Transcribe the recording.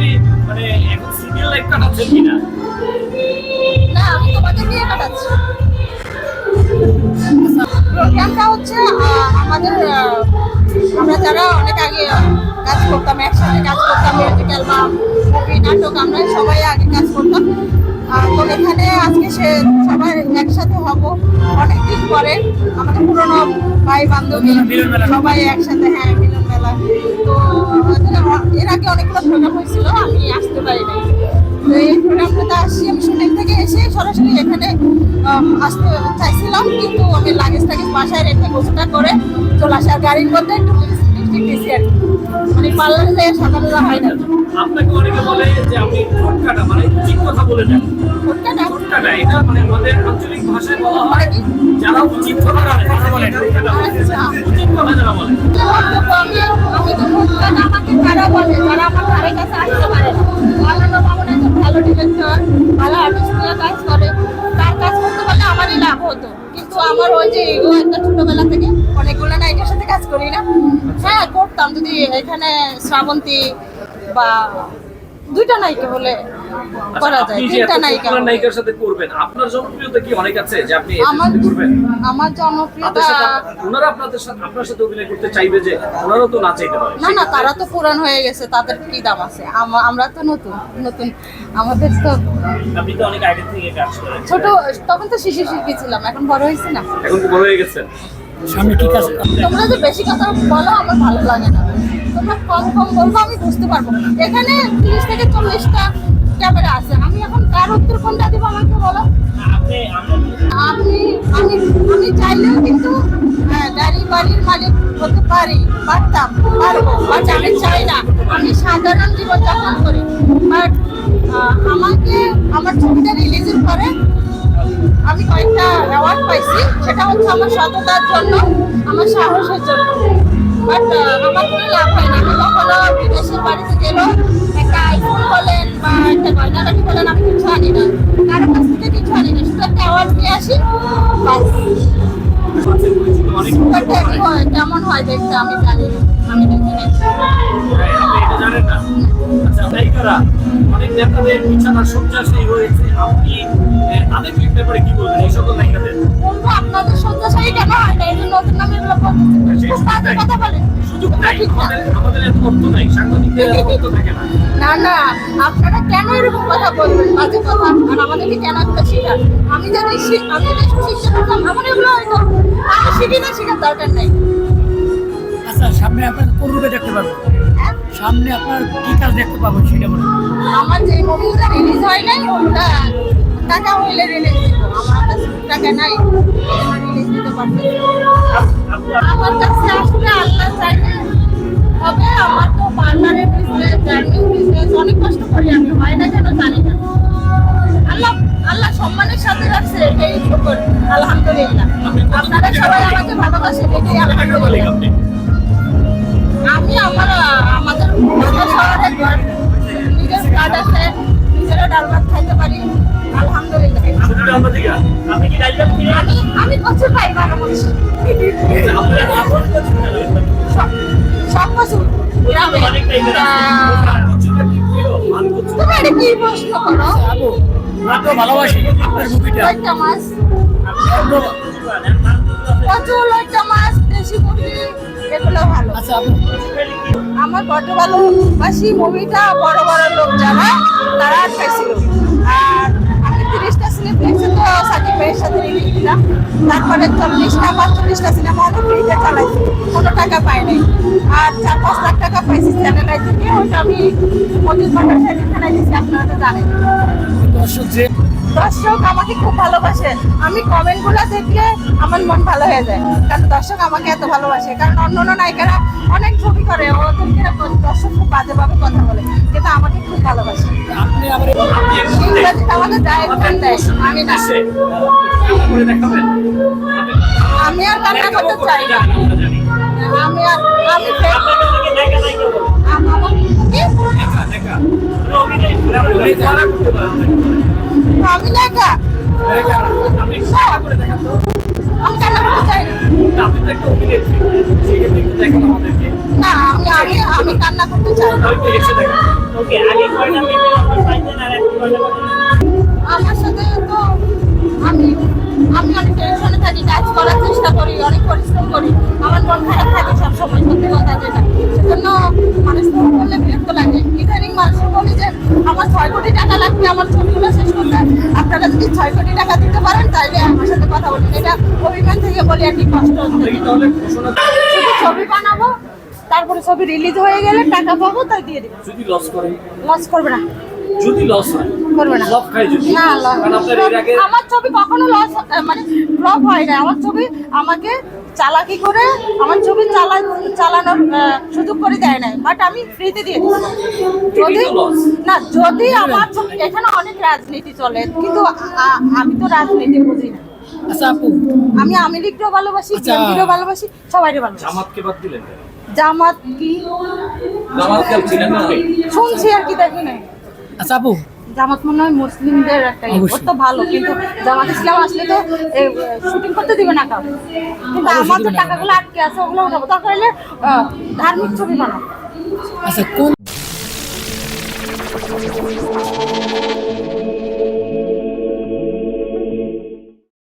আপনি মানে এখন সিঙ্গেল লাইফ কাটাচ্ছেন কিনা? না আমি তোমাদের নিয়ে কাটাচ্ছি। প্রোগ্রামটা হচ্ছে আমাদের আমরা যারা অনেক আগে কাজ করতাম একসাথে কাজ করতাম মিউজিক অ্যালবাম মুভি নাটক আমরা সবাই আগে কাজ করতাম। তো এখানে আজকে সে সবাই একসাথে হব অনেকদিন পরে। আমাদের পুরোনো ভাই বান্ধবী সবাই একসাথে হ্যাঁ মিলন মেলা তো এর আগে অনেকগুলো প্রোগ্রাম হয়েছিল আমি আসতে পারি নাই। তো এই প্রোগ্রামটাতে আসছি আমি শুটিং থেকে এসে সরাসরি এখানে আসতে চাইছিলাম কিন্তু আমি লাগেজ টাগেজ বাসায় রেখে গোছটা করে চলে আসি আর গাড়ির মধ্যে একটু লিপস্টিক দিয়েছি আর মানে পার্লারে যেয়ে সকালবেলা হয় না। আপনাকে অনেকে বলে যে আপনি ঠোঁট কাটা মানে ঠিক কথা বলে দেন না। ঠোঁট না, না ভালো ডিরেক্টর ভালো কাজ করে তার কাজ করতে পারলে আমারই লাভ হতো কিন্তু আমার ওই যে এগো একটা ছোটবেলা থেকে অনেকগুলো নায়িকার সাথে কাজ করি না হ্যাঁ করতাম যদি এখানে শ্রাবন্তী বা দুইটা নায়িকা হলে করা আচ্ছা, যায় তিনটা নায়িকা নায়িকার সাথে করবেন আপনার জনপ্রিয়তা কি অনেক আছে যে আপনি আমার করবেন? আমার জনপ্রিয়তা ওনারা আপনাদের সাথে আপনার সাথে অভিনয় করতে চাইবে যে ওনারাও তো না চাইতে পারে না না তারা তো পুরান হয়ে গেছে তাদের কি দাম আছে? আমরা তো নতুন নতুন। আমাদের তো আপনি তো অনেক আগে থেকে কাজ করেন। ছোট তখন তো শিশু শিল্পী ছিলাম এখন বড় হয়েছি না। এখন তো বড় হয়ে গেছেন। সামনে কি কাজ তোমরা যে বেশি কথা বলো, আমার ভালো লাগে না। তোমরা কম কম বলব, আমি বুঝতে পারব। এখানে তিরিশ থেকে চল্লিশটা ক্যামেরা আছে। আমি এখন কার উত্তর কোনটা দিব আমাকে বলো? আপনি, আমি আমি চাইলেও কিন্তু গাড়ি বাড়ির মালিক হতে পারি, পারতাম, পারব। বাট আমি চাই না। আমি সাধারণ জীবনযাপন করি। বাট আমাকে, আমার ছবিটা রিলিজের পরে আমি কয়েকটা অ্যাওয়ার্ড পাইছি। সেটা হচ্ছে আমার সততার জন্য, আমার সাহসের জন্য। বাট আমার কোনো লাভ হয়নি। আমি কখনো বিদেশের বাড়িতে গেলেও একটা আইফোন বলেন বা একটা গয়নাগাটি বলেন, আমি কিছু আনি না। কারও কাছ থেকে কিছু আনি না। শুধু একটা অ্যাওয়ার্ড নিয়ে আসি বাস কেমন হয় দেখতে আমি জানি না। জানেন না আচ্ছা আপনাদের শয্যাশায়ী কেন হয় না এগুলো কথা বলেন আপনারা কেন এরকম কথা বলবেন বাজে কথা আর আমাদেরকে কেন এগুলো শেখান আমি শি- আমি পারতাম আমার এগুলো হয়তো আমি শিখি না শেখার দরকার নেই আচ্ছা সামনে আপনার কোন রূপে দেখতে পাবো? হ্যাঁ? সামনে আপনার কি কাজ দেখতে পাবো সেটা বলুন। আমার যে মুভিগুলো রিলিজ হয় নাই ওগুলা টাকা হইলে রিলিজ দিব আমার কাছে টাকা নাই রিলিজ দিতে পারতেছি আমার কাছে আসলে আল্লাহ চাইলে হবে আমার তো পার্লারের বিজনেস জার্নিং বিজনেস অনেক কষ্ট করি আমি। হয় না কেন জানি না। আল্লাহ আল্লাহ সম্মানের সাথে রাখছে এই শুকর। আলহামদুলিল্লাহ। আপনারা সবাই আমাকে ভালোবাসে আলহামদুলিল্লাহ আমি আমার আমাদের শহরে নিজের কার্ড আছে নিজেরা ডাল ভাত খাইতে পারি আলহামদুলিল্লাহ। আমি আমি বারো মাস। আপন করছেন না সব- সব গ্রামে তুমি এটা কি প্রশ্ন করো? আবু আমরা তো ভালোবাসি আপনার মুভিটা। মাছ। প্রচুর লইটা মাছ দেশি মুরগি। এগুলো ভালো। আচ্ছা আমার বড় ভালোবাসি মুভিটা বড় বড় লোক যারা তারা আটকাইছিল আর আমি তিরিশটা সিনেপ্লেক্সে তো সাকিব ভাইয়ের সাথে রিলিজ দিলাম। তারপরে চল্লিশটা পাঁচচল্লিশটা সিনেমা হলে ফ্রিতে চালাইছি। কোনো টাকা পাই নাই আর চার পাঁচ লাখ টাকা পাইছি চ্যানেলাইজ থেকে ওইটা আমি মজুদ ভাটার সাথে খেলাই দিচ্ছি আপনারা তো জানেন। দর্শক যে দর্শক আমাকে খুব ভালোবাসে। আমি কমেন্টগুলো দেখলে আমার মন ভালো হয়ে যায়। কারণ দর্শক আমাকে এত ভালোবাসে কারণ অন্য অন্য নায়িকারা অনেক ছবি করে ওদেরকে দর্শক খুব বাজেভাবে কথা বলে কিন্তু আমাকে খুব ভালোবাসে। আমাকে ডাইরেকশন দেয় আমি না। আমি আর কান্না করতে চাই না। আমি আর আমি আমি লেখা আমি চাই না আমি আমি আমি কান্না করতে চাই আগে আমার সাথে তো আমি আমি অনেক টেনশনে থাকি কাজ করার চেষ্টা করি অনেক পরিশ্রম করি আমার মন খারাপ থাকে সবসময় সত্যি কথা যেটা সেজন্য মানুষ ফোন করলে বিরক্ত লাগে ইদানিং মানুষ বলি যে আমার ছয় কোটি টাকা লাগবে আমার ছবিগুলো শেষ করতে আপনারা যদি ছয় কোটি টাকা দিতে পারেন, তাহলে আমার সাথে কথা বলুন। এটা অভিমান বলি আর কি কষ্ট দেখি শুধু ছবি বানাবো তারপরে ছবি রিলিজ হয়ে গেলে টাকা পাবো তাই দিয়ে দেবো। যদি লস করেন? লস করবে না। যদি লস হয়? করবে না। সব খাই যদি? না লস আমার ছবি কখনো লস মানে ফ্লপ হয় না। আমার ছবি আমাকে চালাকি করে আমার ছবি চালা চালানোর সুযোগ করে দেয় নাই। বাট আমি ফ্রিতে দিয়ে দিই যদি। না যদি আমার ছবি এখানে অনেক রাজনীতি চলে কিন্তু আমি তো রাজনীতি বুঝি না। আচ্ছা আপু। আমি আওয়ামী লীগকেও ভালোবাসি আচ্ছা। ভালোবাসি সবাইকে ভালোবাসি। জামাতকে বাদ দিলেন? জামাত কি? জামাত কেউ ছিলেন না? শুনছি আর কি দেখি নাই। আচ্ছা আপু। জামাত মনে হয় মুসলিমদের একটা ইয়ে। ওর তো ভালো কিন্তু জামাত ইসলাম আসলে তো শুটিং করতে দিবে না কাউ কিন্তু আমার তো টাকাগুলো আটকে আছে ওগুলো উঠাবো। দরকার হলে ধার্মিক ছবি বানাবো। আচ্ছা কোন